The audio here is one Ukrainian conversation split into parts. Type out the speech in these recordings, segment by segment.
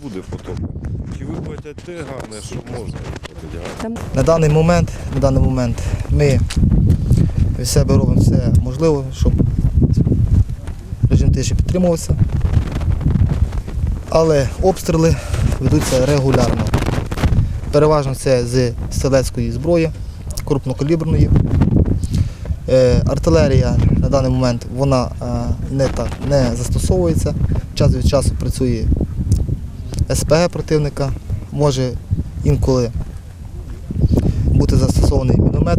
Буде фото. Чи ви платять те гарне, що можна одягати? На даний момент, на даний момент ми від себе робимо все можливе, щоб режим тиші підтримувався. Але обстріли ведуться регулярно. Переважно це з стрілецької зброї, крупнокаліберної. Е, Артилерія на даний момент вона е, не, так, не застосовується. Час від часу працює СПГ противника, може інколи бути застосований міномет.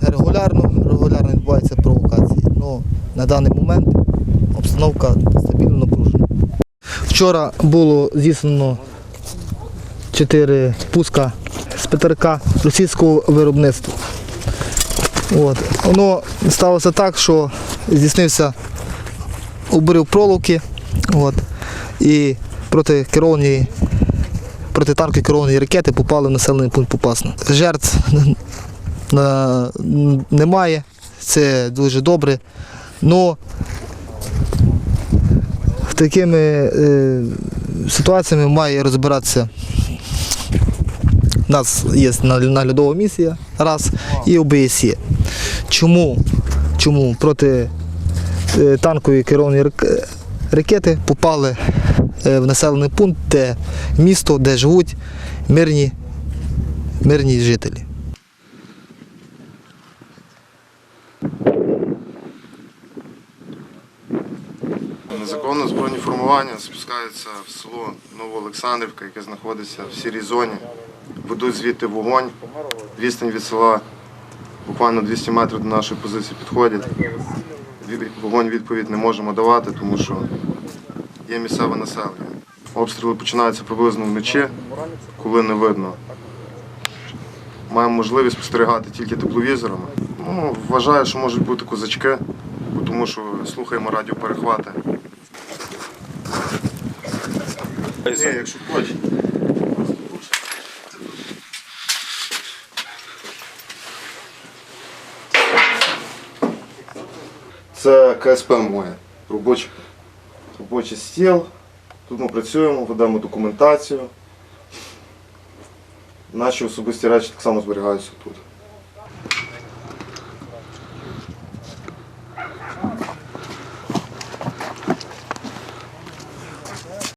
Регулярно, регулярно відбуваються провокації. Ну, на даний момент обстановка стабільно напружена. Вчора було здійснено чотири пуска з ПТРК російського виробництва. От. Воно сталося так, що здійснився обрив пролуки от, і проти керовані протитанкові керовані ракети попали в населений пункт Попасна. Жертв немає, це дуже добре. Но такими е, ситуаціями має розбиратися. У нас є наглядова місія раз і ОБСЄ. Чому? Чому проти е, танкові ракети попали е, в населений пункт, де місто, де живуть мирні, мирні жителі. Незаконно збройні формування спускаються в село Новоолександрівка, яке знаходиться в сірій зоні. Ведуть звідти вогонь. Відстань від села буквально 200 метрів до нашої позиції підходять. Вогонь відповідь не можемо давати, тому що є місцеве населення. Обстріли починаються приблизно вночі, коли не видно. Маємо можливість спостерігати тільки тепловізорами. Ну, вважаю, що можуть бути козачки, тому що слухаємо радіоперехвати. Ні, якщо хочеш. Це КСП моє. Робочий, робочий стіл. Тут ми працюємо, ведемо документацію. Наші особисті речі так само зберігаються тут.